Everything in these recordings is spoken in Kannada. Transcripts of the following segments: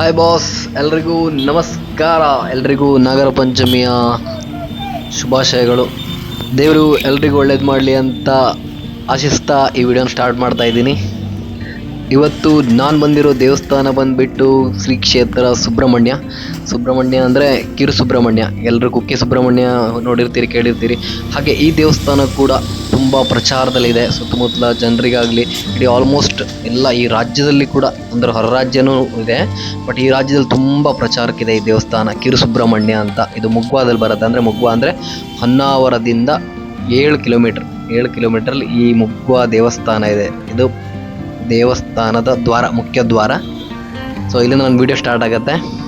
ಹಾಯ್ ಬಾಸ್ ಎಲ್ರಿಗೂ ನಮಸ್ಕಾರ. ಎಲ್ರಿಗೂ ನಾಗರ ಪಂಚಮಿಯ ಶುಭಾಶಯಗಳು. ದೇವರು ಎಲ್ರಿಗೂ ಒಳ್ಳೇದು ಮಾಡಲಿ ಅಂತ ಆಶಿಸ್ತಾ ಈ ವಿಡಿಯೋನ ಸ್ಟಾರ್ಟ್ ಮಾಡ್ತಾ ಇದ್ದೀನಿ. ಇವತ್ತು ನಾನು ಬಂದಿರೋ ದೇವಸ್ಥಾನ ಬಂದುಬಿಟ್ಟು ಶ್ರೀ ಕ್ಷೇತ್ರ ಸುಬ್ರಹ್ಮಣ್ಯ. ಸುಬ್ರಹ್ಮಣ್ಯ ಅಂದರೆ ಕಿರು ಸುಬ್ರಹ್ಮಣ್ಯ. ಎಲ್ಲರೂ ಕುಕ್ಕೆ ಸುಬ್ರಹ್ಮಣ್ಯ ನೋಡಿರ್ತೀರಿ, ಕೇಳಿರ್ತೀರಿ. ಹಾಗೆ ಈ ದೇವಸ್ಥಾನ ಕೂಡ ತುಂಬ ಪ್ರಚಾರದಲ್ಲಿದೆ. ಸುತ್ತಮುತ್ತಲ ಜನರಿಗಾಗಲಿ, ಇಡೀ ಆಲ್ಮೋಸ್ಟ್ ಎಲ್ಲ ಈ ರಾಜ್ಯದಲ್ಲಿ ಕೂಡ ಅಂದರೆ ಹೊರ ರಾಜ್ಯನೂ ಇದೆ. ಬಟ್ ಈ ರಾಜ್ಯದಲ್ಲಿ ತುಂಬ ಪ್ರಚಾರಕ್ಕಿದೆ ಈ ದೇವಸ್ಥಾನ. ಕಿರು ಸುಬ್ರಹ್ಮಣ್ಯ ಅಂತ. ಇದು ಮುಗ್ವಾದಲ್ಲಿ ಬರುತ್ತೆ. ಅಂದರೆ ಮುಗ್ವಾ ಅಂದರೆ ಹೊನ್ನಾವರದಿಂದ ಏಳು ಕಿಲೋಮೀಟ್ರ್. ಏಳು ಕಿಲೋಮೀಟ್ರಲ್ಲಿ ಈ ಮುಗ್ವಾ ದೇವಸ್ಥಾನ ಇದೆ. ಇದು ದೇವಸ್ಥಾನದ ದ್ವಾರ ಮುಖ್ಯ ದ್ವಾರ. ಸೊ ಇಲ್ಲಿಂದ ನನ್ನ ವಿಡಿಯೋ ಸ್ಟಾರ್ಟ್ ಆಗುತ್ತೆ.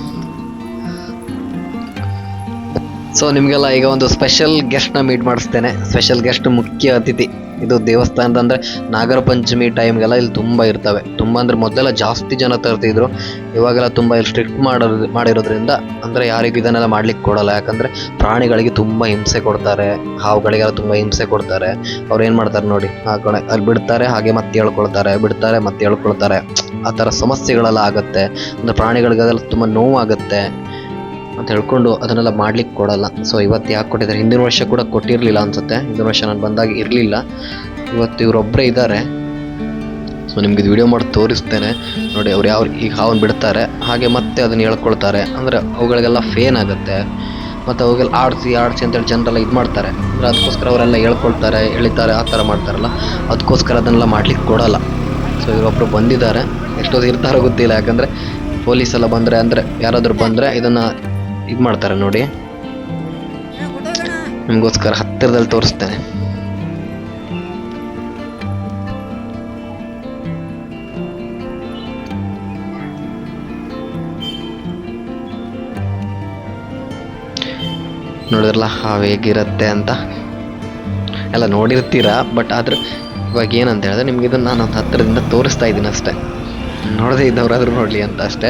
ಸೊ ನಿಮಗೆಲ್ಲ ಈಗ ಒಂದು ಸ್ಪೆಷಲ್ ಗೆಸ್ಟ್ನ ಮೀಟ್ ಮಾಡಿಸ್ತೇನೆ. ಸ್ಪೆಷಲ್ ಗೆಸ್ಟ್ ಮುಖ್ಯ ಅತಿಥಿ. ಇದು ದೇವಸ್ಥಾನದ ಅಂದರೆ ನಾಗರ ಪಂಚಮಿ ಟೈಮ್ಗೆಲ್ಲ ಇಲ್ಲಿ ತುಂಬ ಇರ್ತವೆ. ತುಂಬ ಅಂದರೆ ಮೊದಲೆಲ್ಲ ಜಾಸ್ತಿ ಜನ ತರ್ತಿದ್ರು. ಇವಾಗೆಲ್ಲ ತುಂಬ ಇಲ್ಲಿ ಸ್ಟ್ರಿಕ್ಟ್ ಮಾಡೋದು, ಮಾಡಿರೋದ್ರಿಂದ ಅಂದರೆ ಯಾರಿಗೂ ಇದನ್ನೆಲ್ಲ ಮಾಡ್ಲಿಕ್ಕೆ ಕೊಡಲ್ಲ. ಯಾಕಂದರೆ ಪ್ರಾಣಿಗಳಿಗೆ ತುಂಬ ಹಿಂಸೆ ಕೊಡ್ತಾರೆ. ಹಾವುಗಳಿಗೆಲ್ಲ ತುಂಬ ಹಿಂಸೆ ಕೊಡ್ತಾರೆ. ಅವ್ರು ಏನು ಮಾಡ್ತಾರೆ ನೋಡಿ, ಆ ಕಡೆ ಅಲ್ಲಿ ಬಿಡ್ತಾರೆ, ಹಾಗೆ ಮತ್ತೆ ಹೇಳ್ಕೊಳ್ತಾರೆ. ಬಿಡ್ತಾರೆ, ಮತ್ತೆ ಹೇಳ್ಕೊಳ್ತಾರೆ. ಆ ಥರ ಸಮಸ್ಯೆಗಳೆಲ್ಲ ಆಗುತ್ತೆ. ಅಂದರೆ ಪ್ರಾಣಿಗಳಿಗೆ ಅದೆಲ್ಲ ತುಂಬ ನೋವಾಗುತ್ತೆ. ಅಂತ ಹೇಳ್ಕೊಂಡು ಅದನ್ನೆಲ್ಲ ಮಾಡ್ಲಿಕ್ಕೆ ಕೊಡಲ್ಲ. ಸೊ ಇವತ್ತು ಯಾಕೆ ಕೊಟ್ಟಿದ್ದಾರೆ? ಹಿಂದಿನ ವರ್ಷ ಕೂಡ ಕೊಟ್ಟಿರಲಿಲ್ಲ ಅನ್ಸುತ್ತೆ. ಹಿಂದಿನ ವರ್ಷ ನಾನು ಬಂದಾಗ ಇರಲಿಲ್ಲ. ಇವತ್ತು ಇವರೊಬ್ಬರೇ ಇದ್ದಾರೆ. ಸೊ ನಿಮ್ಗೆ ಇದು ವಿಡಿಯೋ ಮಾಡಿ ತೋರಿಸ್ತೇನೆ. ನೋಡಿ, ಅವ್ರು ಯಾವ ಈಗ ಹಾವನ್ನು ಬಿಡ್ತಾರೆ. ಹಾಗೆ ಮತ್ತೆ ಅದನ್ನು ಹೇಳ್ಕೊಳ್ತಾರೆ. ಅಂದರೆ ಅವುಗಳಿಗೆಲ್ಲ ಫೇನ್ ಆಗುತ್ತೆ. ಮತ್ತು ಅವಾಗೆಲ್ಲ ಆಡಿಸಿ ಆಡಿಸಿ ಅಂತೇಳಿ ಜನರೆಲ್ಲ ಇದು ಮಾಡ್ತಾರೆ. ಅಂದರೆ ಅದಕ್ಕೋಸ್ಕರ ಅವರೆಲ್ಲ ಹೇಳ್ಕೊಳ್ತಾರೆ ಎಳಿತಾರೆ ಆ ಥರ ಮಾಡ್ತಾರಲ್ಲ. ಅದಕ್ಕೋಸ್ಕರ ಅದನ್ನೆಲ್ಲ ಮಾಡ್ಲಿಕ್ಕೆ ಕೊಡಲ್ಲ. ಸೊ ಇವರೊಬ್ಬರು ಬಂದಿದ್ದಾರೆ. ಎಷ್ಟೊತ್ತು ಇರ್ತಾರೋ ಗೊತ್ತಿಲ್ಲ. ಯಾಕಂದರೆ ಪೊಲೀಸೆಲ್ಲ ಬಂದರೆ ಅಂದರೆ ಯಾರಾದರೂ ಬಂದರೆ ಇದನ್ನು ಇದು ಮಾಡ್ತಾರೆ ನೋಡಿ. ನಿಮಗೋಸ್ಕರ ಹತ್ತಿರದಲ್ಲಿ ತೋರಿಸ್ತೇನೆ. ನೋಡಿದ್ರಲ್ಲ ಹಾವು ಹೇಗಿರುತ್ತೆ ಅಂತ? ಎಲ್ಲ ನೋಡಿರ್ತೀರಾ, ಬಟ್ ಆದ್ರೆ ಇವಾಗ ಏನಂತ ಹೇಳಿದ್ರೆ ನಿಮ್ಗೆ ಇದನ್ನು ನಾನು ಹತ್ತಿರದಿಂದ ತೋರಿಸ್ತಾ ಇದ್ದೀನಿ ಅಷ್ಟೇ. ನೋಡದೇ ಇದ್ದವರಾದರೂ ನೋಡಲಿ ಅಂತ ಅಷ್ಟೇ.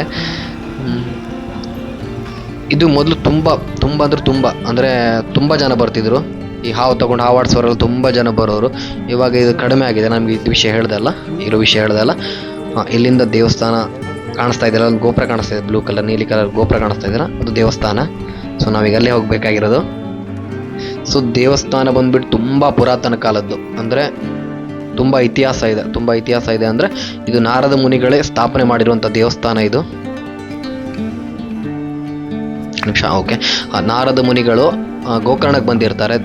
ಇದು ಮೊದಲು ತುಂಬ ತುಂಬ ಅಂದ್ರೆ ತುಂಬ, ಅಂದರೆ ತುಂಬ ಜನ ಬರ್ತಿದ್ರು. ಈ ಹಾವು ತಗೊಂಡು ಹಾವಾಡ್ಸೋರೆಲ್ಲ ತುಂಬ ಜನ ಬರೋರು. ಇವಾಗ ಇದು ಕಡಿಮೆ ಆಗಿದೆ, ನಮಗೆ ಇದು ವಿಷಯ ಹೇಳ್ದಲ್ಲ ಇರೋ ವಿಷಯ ಹೇಳ್ದಲ್ಲ ಇಲ್ಲಿಂದ ದೇವಸ್ಥಾನ ಕಾಣಿಸ್ತಾ ಇದೆಯಲ್ಲ ಒಂದು ಗೋಪುರ ಕಾಣಿಸ್ತಾ ಇದೆ ಬ್ಲೂ ಕಲರ್ ನೀಲಿ ಕಲರ್ ಗೋಪುರ ಕಾಣಿಸ್ತಾ ಇದೆಯಲ್ಲ ಅದು ದೇವಸ್ಥಾನ. ಸೊ ನಾವೀಗ ಅಲ್ಲೇ ಹೋಗಬೇಕಾಗಿರೋದು. ಸೊ ದೇವಸ್ಥಾನ ಬಂದ್ಬಿಟ್ಟು ತುಂಬ ಪುರಾತನ ಕಾಲದ್ದು. ಅಂದರೆ ತುಂಬ ಇತಿಹಾಸ ಇದೆ, ತುಂಬ ಇತಿಹಾಸ ಇದೆ ಅಂದರೆ ಇದು ನಾರದ ಮುನಿಗಳೇ ಸ್ಥಾಪನೆ ಮಾಡಿರುವಂಥ ದೇವಸ್ಥಾನ ಇದು. ನಿಮಿಷ, ಓಕೆ. ನಾರದ ಮುನಿಗಳು ಗೋಕರ್ಣಕ್ಕೆ ಬಂದಿರ್ತಾರೆ.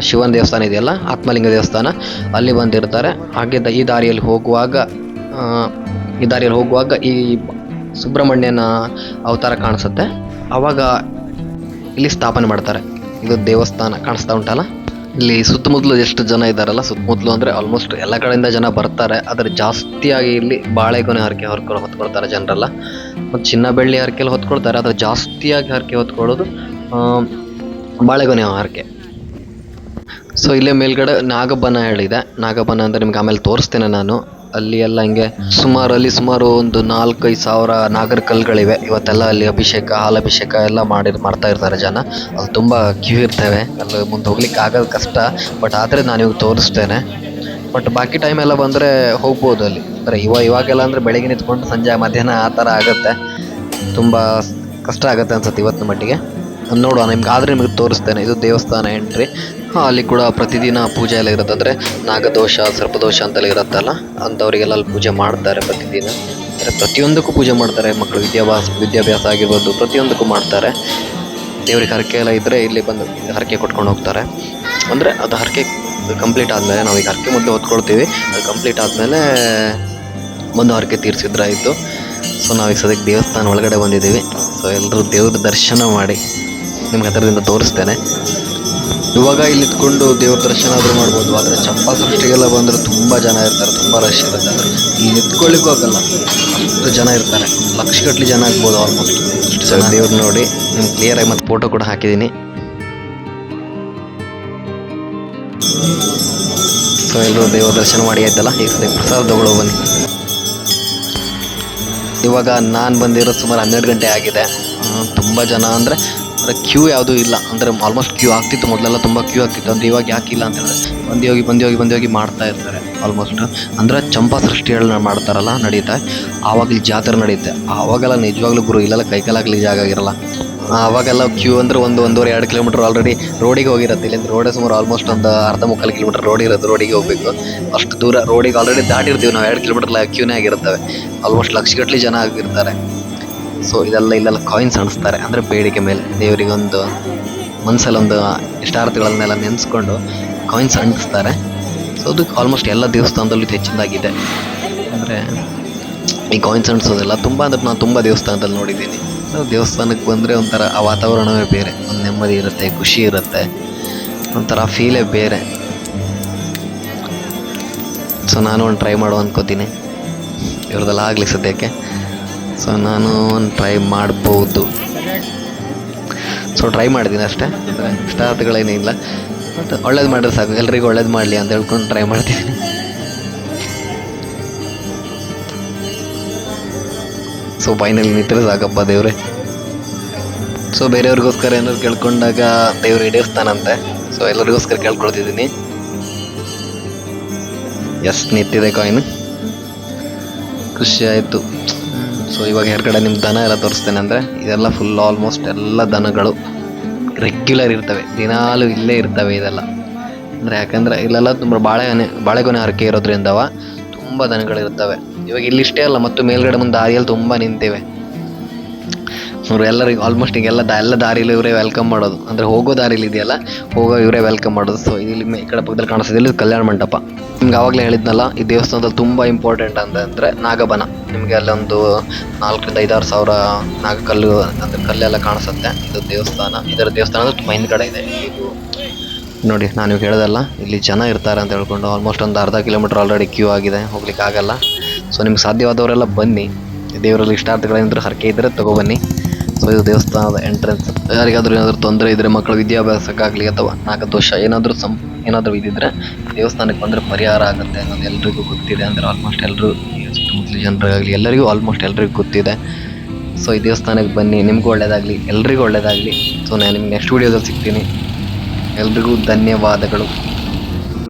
ಶಿವನ ದೇವಸ್ಥಾನ ಇದೆಯಲ್ಲ, ಆತ್ಮಲಿಂಗ ದೇವಸ್ಥಾನ, ಅಲ್ಲಿ ಬಂದಿರ್ತಾರೆ. ಹಾಗೆ ಈ ದಾರಿಯಲ್ಲಿ ಹೋಗುವಾಗ ಈ ದಾರಿಯಲ್ಲಿ ಹೋಗುವಾಗ ಈ ಸುಬ್ರಹ್ಮಣ್ಯನ ಅವತಾರ ಕಾಣಿಸುತ್ತೆ. ಆವಾಗ ಇಲ್ಲಿ ಸ್ಥಾಪನೆ ಮಾಡ್ತಾರೆ. ಇದು ದೇವಸ್ಥಾನ, ಕಾಣಿಸ್ತಾ ಉಂಟಲ್ಲ? ಇಲ್ಲಿ ಸುತ್ತಮುತ್ತಲು ಎಷ್ಟು ಜನ ಇದ್ದಾರಲ್ಲ, ಸುತ್ತಮುತ್ತಲು ಅಂದರೆ ಆಲ್ಮೋಸ್ಟ್ ಎಲ್ಲ ಕಡೆಯಿಂದ ಜನ ಬರ್ತಾರೆ. ಆದರೆ ಜಾಸ್ತಿಯಾಗಿ ಇಲ್ಲಿ ಬಾಳೆಗೊನೆ ಹರಕೆ ಹೊರ್ಕೊಂಡು ಹೊತ್ಕೊಳ್ತಾರೆ ಜನರೆಲ್ಲ. ಮತ್ತು ಚಿನ್ನ ಬೆಳ್ಳಿ ಹರಕೆಯಲ್ಲಿ ಹೊತ್ಕೊಳ್ತಾರೆ, ಆದರೆ ಜಾಸ್ತಿಯಾಗಿ ಹರಕೆ ಹೊತ್ಕೊಳ್ಳೋದು ಬಾಳೆಗೊನೆ ಹರಕೆ. ಸೊ ಇಲ್ಲೇ ಮೇಲ್ಗಡೆ ನಾಗಬನ ಹೇಳಿದೆ. ನಾಗಬನ ಅಂತ ನಿಮ್ಗೆ ಆಮೇಲೆ ತೋರಿಸ್ತೇನೆ ನಾನು. ಅಲ್ಲಿ ಎಲ್ಲ ಹಿಂಗೆ ಸುಮಾರು ಅಲ್ಲಿ ಸುಮಾರು ಒಂದು ನಾಲ್ಕೈದು ಸಾವಿರ ನಾಗರ ಕಲ್ಲುಗಳಿವೆ. ಇವತ್ತೆಲ್ಲ ಅಲ್ಲಿ ಅಭಿಷೇಕ, ಹಾಲಭಿಷೇಕ ಎಲ್ಲ ಮಾಡಿ, ಮಾಡ್ತಾ ಇರ್ತಾರೆ ಜನ. ಅಲ್ಲಿ ತುಂಬ ಕ್ಯೂ ಇರ್ತವೆ. ಅಲ್ಲಿ ಮುಂದೆ ಹೋಗ್ಲಿಕ್ಕೆ ಆಗೋದು ಕಷ್ಟ. ಬಟ್ ಆದರೆ ನಾನು ಇವಾಗ ತೋರಿಸ್ತೇನೆ. ಬಟ್ ಬಾಕಿ ಟೈಮ್ ಎಲ್ಲ ಬಂದರೆ ಹೋಗ್ಬೋದು ಅಲ್ಲಿ. ಅಂದರೆ ಇವಾಗ ಇವಾಗೆಲ್ಲ ಅಂದರೆ ಬೆಳಗ್ಗೆ ನಿಂತ್ಕೊಂಡು ಸಂಜೆ ಮಧ್ಯಾಹ್ನ ಆ ಥರ ಆಗುತ್ತೆ. ತುಂಬ ಕಷ್ಟ ಆಗುತ್ತೆ ಅನ್ಸುತ್ತೆ ಇವತ್ತಿನ ಮಟ್ಟಿಗೆ. ನೋಡುವ, ನಿಮ್ಗೆ ಆದರೆ ನಿಮಗೆ ತೋರಿಸ್ತೇನೆ. ಇದು ದೇವಸ್ಥಾನ ಎಂಟ್ರಿ ಅಲ್ಲಿ ಕೂಡ ಪ್ರತಿದಿನ ಪೂಜೆ ಎಲ್ಲ ಇರುತ್ತೆ ಅಂದರೆ ನಾಗದೋಷ, ಸರ್ಪದೋಷ ಅಂತೆಲ್ಲ ಇರುತ್ತಲ್ಲ, ಅಂಥವರಿಗೆಲ್ಲ ಅಲ್ಲಿ ಪೂಜೆ ಮಾಡ್ತಾರೆ ಪ್ರತಿದಿನ. ಅಂದರೆ ಪ್ರತಿಯೊಂದಕ್ಕೂ ಪೂಜೆ ಮಾಡ್ತಾರೆ, ಮಕ್ಕಳು ವಿದ್ಯಾಭ್ಯಾಸ ವಿದ್ಯಾಭ್ಯಾಸ ಆಗಿರ್ಬೋದು, ಪ್ರತಿಯೊಂದಕ್ಕೂ ಮಾಡ್ತಾರೆ. ದೇವ್ರಿಗೆ ಹರಕೆ ಎಲ್ಲ ಇದ್ದರೆ ಇಲ್ಲಿ ಬಂದು ಹರಕೆ ಕೊಟ್ಕೊಂಡು ಹೋಗ್ತಾರೆ. ಅಂದರೆ ಅದು ಹರಕೆ ಕಂಪ್ಲೀಟ್ ಆದಮೇಲೆ ನಾವು ಈಗ ಹರಕೆ ಮೊದಲು ಹೊತ್ಕೊಳ್ತೀವಿ. ಅದು ಕಂಪ್ಲೀಟ್ ಆದಮೇಲೆ ಒಂದು ಹರಕೆ ತೀರಿಸಿದ್ರಾಯಿತು. ಸೊ ನಾವೀಗ ಸದ್ಯಕ್ಕೆ ದೇವಸ್ಥಾನ ಒಳಗಡೆ ಬಂದಿದ್ದೀವಿ. ಸೊ ಎಲ್ಲರೂ ದೇವ್ರ ದರ್ಶನ ಮಾಡಿ. ನಿಮ್ಗೆ ಹತ್ತಿರದಿಂದ ತೋರಿಸ್ತೇನೆ. ಇವಾಗ ಇಲ್ಲಿ ಇದ್ಕೊಂಡು ದೇವ್ರ ದರ್ಶನ ಆದರೂ ಮಾಡ್ಬೋದು, ಆದರೆ ಚಂಪಾ ಸೃಷ್ಟಿಗೆಲ್ಲ ಬಂದರೆ ತುಂಬ ಜನ ಇರ್ತಾರೆ, ತುಂಬ ರಶ್ ಇರುತ್ತೆ. ಅಂದರೆ ಇಲ್ಲಿ ನಿಂತ್ಕೊಳ್ಳಿಕ್ಕೂ ಆಗಲ್ಲ. ಅಷ್ಟು ಜನ ಇರ್ತಾರೆ. ಲಕ್ಷಗಟ್ಟಲೆ ಜನ ಆಗ್ಬೋದು ಆಲ್ಮೋಸ್ಟ್ ಜನ. ದೇವ್ರು ನೋಡಿ, ನಿಮ್ಗೆ ಕ್ಲಿಯರಾಗಿ ಮತ್ತೆ ಫೋಟೋ ಕೂಡ ಹಾಕಿದ್ದೀನಿ. ಸೊ ಎಲ್ಲರೂ ದೇವ್ರ ದರ್ಶನ ಮಾಡಿ ಆಯ್ತಲ್ಲ? ಈಗ ಸರಿ ಪ್ರಸಾದ ತಗೊಳ್ಳೋ ಬನ್ನಿ. ಇವಾಗ ನಾನು ಬಂದಿರೋದು ಸುಮಾರು ಹನ್ನೆರಡು ಗಂಟೆ ಆಗಿದೆ. ತುಂಬ ಜನ ಅಂದರೆ ಕ್ಯೂ ಯಾವುದೂ ಇಲ್ಲ. ಅಂದರೆ ಆಲ್ಮೋಸ್ಟ್ ಕ್ಯೂ ಆಗ್ತಿತ್ತು ಮೊದಲೆಲ್ಲ ತುಂಬ ಕ್ಯೂ ಆಗ್ತಿತ್ತು. ಅಂದರೆ ಇವಾಗ ಯಾಕಿಲ್ಲ ಅಂತ ಹೇಳಿದ್ರೆ ಬಂದಿ ಹೋಗಿ ಬಂದಿ ಹೋಗಿ ಬಂದಿ ಹೋಗಿ ಮಾಡ್ತಾ ಇರ್ತಾರೆ ಆಲ್ಮೋಸ್ಟ್ ಅಂದರೆ ಚಂಪಾ ಸೃಷ್ಟಿಗಳನ್ನ ಮಾಡ್ತಾರಲ್ಲ, ನಡೀತಾ. ಆವಾಗಲಿ ಜಾತ್ರೆ ನಡೆಯುತ್ತೆ ಆವಾಗೆಲ್ಲ ನಿಜವಾಗ್ಲೂ ಗುರು, ಇಲ್ಲೆಲ್ಲ ಕೈಕಾಲಾಗ್ಲಿ ಜಾಗ ಆಗಿರಲ್ಲ. ಆವಾಗೆಲ್ಲ ಕ್ಯೂ ಅಂದ್ರೆ ಒಂದು, ಒಂದೂವರೆ, ಎರಡು ಕಿಲೋಮೀಟರ್ ಆಲ್ರೆಡಿ ರೋಡಿಗೆ ಹೋಗಿರುತ್ತೆ. ಇಲ್ಲಿಂದ ರೋಡೇ ಸುಮಾರು ಆಲ್ಮೋಸ್ಟ್ ಒಂದು ಅರ್ಧ ಮುಕ್ಕಾಲು ಕಿಲೋಮೀಟರ್ ರೋಡ್ ಇರೋದು ರೋಡಿಗೆ ಹೋಗ್ಬೇಕು. ಅಷ್ಟು ದೂರ ರೋಡಿಗೆ ಆಲ್ರೆಡಿ ದಾಟಿರ್ತೀವಿ ನಾವು. ಎರಡು ಕಿಲೋಮೀಟರ್ ಕ್ಯೂನೇ ಆಗಿರ್ತವೆ. ಆಲ್ಮೋಸ್ಟ್ ಲಕ್ಷಗಟ್ಟಲೆ ಜನ ಆಗಿರ್ತಾರೆ. ಸೊ ಇದೆಲ್ಲ ಇಲ್ಲೆಲ್ಲ ಕಾಯಿನ್ಸ್ ಅಣಿಸ್ತಾರೆ ಅಂದರೆ ಬೇಡಿಕೆ ಮೇಲೆ ದೇವರಿಗೊಂದು ಮನಸ್ಸಲ್ಲೊಂದು ಇಷ್ಟಾರ್ಥಗಳನ್ನೆಲ್ಲ ನೆನೆಸ್ಕೊಂಡು ಕಾಯಿನ್ಸ್ ಅಂಟಿಸ್ತಾರೆ. ಸೊ ಅದಕ್ಕೆ ಆಲ್ಮೋಸ್ಟ್ ಎಲ್ಲ ದೇವಸ್ಥಾನದಲ್ಲೂ ಹೆಚ್ಚಿನದಾಗಿದೆ. ಅಂದರೆ ಈ ಕಾಯಿನ್ಸ್ ಅಂಟಿಸೋದೆಲ್ಲ ತುಂಬ ಅಂದರೆ ನಾನು ತುಂಬ ದೇವಸ್ಥಾನದಲ್ಲಿ ನೋಡಿದ್ದೀನಿ. ದೇವಸ್ಥಾನಕ್ಕೆ ಬಂದರೆ ಒಂಥರ ಆ ವಾತಾವರಣವೇ ಬೇರೆ. ಒಂದು ನೆಮ್ಮದಿ ಇರುತ್ತೆ, ಖುಷಿ ಇರುತ್ತೆ. ಒಂಥರ ಫೀಲೇ ಬೇರೆ. ಸೊ ನಾನು ಒಂದು ಟ್ರೈ ಮಾಡುವ ಅಂದ್ಕೋತೀನಿ ಇವ್ರದ್ದೆಲ್ಲ ಆಗಲಿ ಸದ್ಯಕ್ಕೆ. ಸೊ ನಾನು ಒಂದು ಟ್ರೈ ಮಾಡ್ಬೋದು. ಸೊ ಟ್ರೈ ಮಾಡಿದ್ದೀನಿ ಅಷ್ಟೇ. ಅಂದರೆ ಇಷ್ಟಾರ್ಥಗಳೇನಿಲ್ಲ ಬಟ್ ಒಳ್ಳೇದು ಮಾಡಿದ್ರೆ ಸಾಕು. ಎಲ್ರಿಗೂ ಒಳ್ಳೇದು ಮಾಡಲಿ ಅಂತ ಹೇಳ್ಕೊಂಡು ಟ್ರೈ ಮಾಡ್ತಿದ್ದೀನಿ ಸೊ ಫೈನಲ್ ನಿಂತರೆ ಸಾಕಪ್ಪ ದೇವ್ರೆ. ಸೊ ಬೇರೆಯವ್ರಿಗೋಸ್ಕರ ಏನಾದ್ರು ಕೇಳ್ಕೊಂಡಾಗ ದೇವ್ರು ಈಡೇರಿಸ್ತಾನಂತೆ. ಸೊ ಎಲ್ಲರಿಗೋಸ್ಕರ ಕೇಳ್ಕೊಳ್ತಿದ್ದೀನಿ ಎಸ್ ನಿಂತಿದೆ ಕಾಯ್ನು ಖುಷಿ ಆಯಿತು. ಸೊ ಇವಾಗ ಕಡೆ ನಿಮ್ಮ ದನ ಎಲ್ಲ ತೋರಿಸ್ತೇನೆ ಅಂದರೆ ಇದೆಲ್ಲ ಫುಲ್ ಆಲ್ಮೋಸ್ಟ್ ಎಲ್ಲ ದನಗಳು ರೆಗ್ಯುಲರ್ ಇರ್ತವೆ. ದಿನಾಲು ಇಲ್ಲೇ ಇರ್ತವೆ ಇದೆಲ್ಲ. ಅಂದರೆ ಯಾಕಂದರೆ ಇಲ್ಲೆಲ್ಲ ತುಂಬ ಬಾಳೆಗೊನೆ ಬಾಳೆಗೊನೆ ಹರಕೆ ಇರೋದ್ರಿಂದವ ತುಂಬ ದನಗಳಿರ್ತವೆ ಇವಾಗ ಇಲ್ಲಿಷ್ಟೇ ಅಲ್ಲ, ಮತ್ತು ಮೇಲ್ಗಡೆ ಮುಂದೆ ದಾರಿಯಲ್ಲಿ ತುಂಬ ನಿಂತಿವೆ. ಇವರು ಎಲ್ಲರಿಗೂ ಆಲ್ಮೋಸ್ಟ್ ಈಗೆಲ್ಲ ದ, ಎಲ್ಲ ದಾರಿಲಿ ಇವರೇ ವೆಲ್ಕಮ್ ಮಾಡೋದು. ಅಂದರೆ ಹೋಗೋ ದಾರಿಲಿ ಇದೆಯಲ್ಲ, ಹೋಗೋ ಇವರೇ ವೆಲ್ಕಮ್ ಮಾಡೋದು. ಸೊ ಇಲ್ಲಿ ಈ ಕಡೆ ಪಕ್ಕದಲ್ಲಿ ಕಾಣಿಸ್ತಿದೆ ಇಲ್ಲಿ ಕಲ್ಯಾಣ ಮಂಟಪ. ನಿಮ್ಗೆ ಆವಾಗಲೇ ಹೇಳಿದ್ನಲ್ಲ, ಈ ದೇವಸ್ಥಾನದಲ್ಲಿ ತುಂಬ ಇಂಪಾರ್ಟೆಂಟ್ ಅಂತ ಅಂದರೆ ನಾಗಬನ. ನಿಮಗೆ ಅಲ್ಲೊಂದು ನಾಲ್ಕರಿಂದ ಐದಾರು ಸಾವಿರ ನಾಗಕಲ್ಲು ಅಂದರೆ ಕಲ್ಲೆಲ್ಲ ಕಾಣಿಸುತ್ತೆ ಇದು ದೇವಸ್ಥಾನ. ಇದರ ದೇವಸ್ಥಾನ ತುಂಬ ಹಿಂದ್ಗಡೆ ಇದೆ. ಇದು ನೋಡಿ, ನಾನು ಇವಾಗ ಹೇಳೋದಲ್ಲ, ಇಲ್ಲಿ ಜನ ಇರ್ತಾರೆ ಅಂತ ಹೇಳ್ಕೊಂಡು ಆಲ್ಮೋಸ್ಟ್ ಒಂದು ಅರ್ಧ ಕಿಲೋಮೀಟರ್ ಆಲ್ರೆಡಿ ಕ್ಯೂ ಆಗಿದೆ ಹೋಗ್ಲಿಕ್ಕೆ ಆಗಲ್ಲ ಸೊ ನಿಮ್ಗೆ ಸಾಧ್ಯವಾದವರೆಲ್ಲ ಬನ್ನಿ. ದೇವರಲ್ಲಿ ಇಷ್ಟಾರ್ಥಗಳೇನಾದ್ರೂ ಹರಕೆ ಇದ್ದರೆ ತಗೊಬನ್ನಿ ಇದು ದೇವಸ್ಥಾನದ ಎಂಟ್ರೆನ್ಸ್ ಯಾರಿಗಾದ್ರೂ ಏನಾದರೂ ತೊಂದರೆ ಇದ್ದರೆ ಮಕ್ಕಳ ವಿದ್ಯಾಭ್ಯಾಸಕ್ಕಾಗಲಿ ಅಥವಾ ನಾಗದೋಷ ಏನಾದರೂ ಸಂ, ಏನಾದರೂ ಇದ್ದಿದ್ರೆ ದೇವಸ್ಥಾನಕ್ಕೆ ಬಂದರೆ ಪರಿಹಾರ ಆಗುತ್ತೆ ಅನ್ನೋದು ಎಲ್ರಿಗೂ ಗೊತ್ತಿದೆ. ಅಂದರೆ ಆಲ್ಮೋಸ್ಟ್ ಎಲ್ಲರೂ ಸುತ್ತಮುತ್ತಲ ಜನರಾಗಲಿ ಎಲ್ಲರಿಗೂ ಆಲ್ಮೋಸ್ಟ್ ಎಲ್ರಿಗೂ ಗೊತ್ತಿದೆ. ಸೊ ಈ ದೇವಸ್ಥಾನಕ್ಕೆ ಬನ್ನಿ. ನಿಮಗೂ ಒಳ್ಳೆಯದಾಗಲಿ ಎಲ್ರಿಗೂ ಒಳ್ಳೆಯದಾಗಲಿ ಸೊ ನಾನು ನಿಮ್ಗೆ ನೆಕ್ಸ್ಟ್ ವೀಡಿಯೋದಲ್ಲಿ ಸಿಗ್ತೀನಿ. ಎಲ್ರಿಗೂ ಧನ್ಯವಾದಗಳು.